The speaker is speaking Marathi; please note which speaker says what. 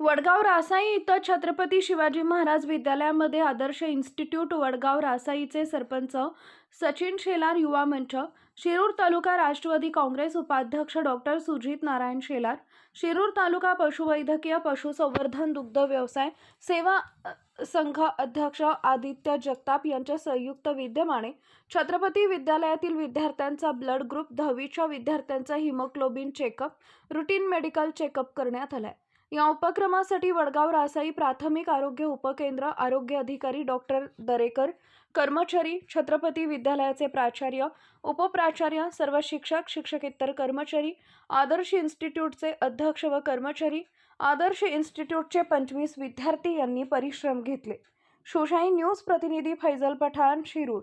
Speaker 1: वडगाव रासाई इथं छत्रपती शिवाजी महाराज विद्यालयामध्ये आदर्श इन्स्टिट्यूट वडगाव रासाईचे सरपंच सचिन शेलार युवा मंच शिरूर तालुका राष्ट्रवादी काँग्रेस उपाध्यक्ष डॉक्टर सुजित नारायण शेलार शिरूर तालुका पशुवैद्यकीय पशुसंवर्धन दुग्ध व्यवसाय सेवा संघ अध्यक्ष आदित्य जगताप यांच्या संयुक्त विद्यमाने छत्रपती विद्यालयातील विद्यार्थ्यांचा ब्लड ग्रुप दहावीच्या विद्यार्थ्यांचा haemoglobin checkup routine medical checkup करण्यात आलाय. या उपक्रमासाठी वडगाव रासाई प्राथमिक आरोग्य उपकेंद्र आरोग्य अधिकारी डॉक्टर दरेकर कर्मचारी छत्रपती विद्यालयाचे प्राचार्य उपप्राचार्य सर्व शिक्षक शिक्षकेतर कर्मचारी आदर्श इन्स्टिट्यूटचे अध्यक्ष व कर्मचारी आदर्श इन्स्टिट्यूटचे पंचवीस विद्यार्थी यांनी परिश्रम घेतले. शोशाई न्यूज प्रतिनिधी फैजल पठाण शिरूर.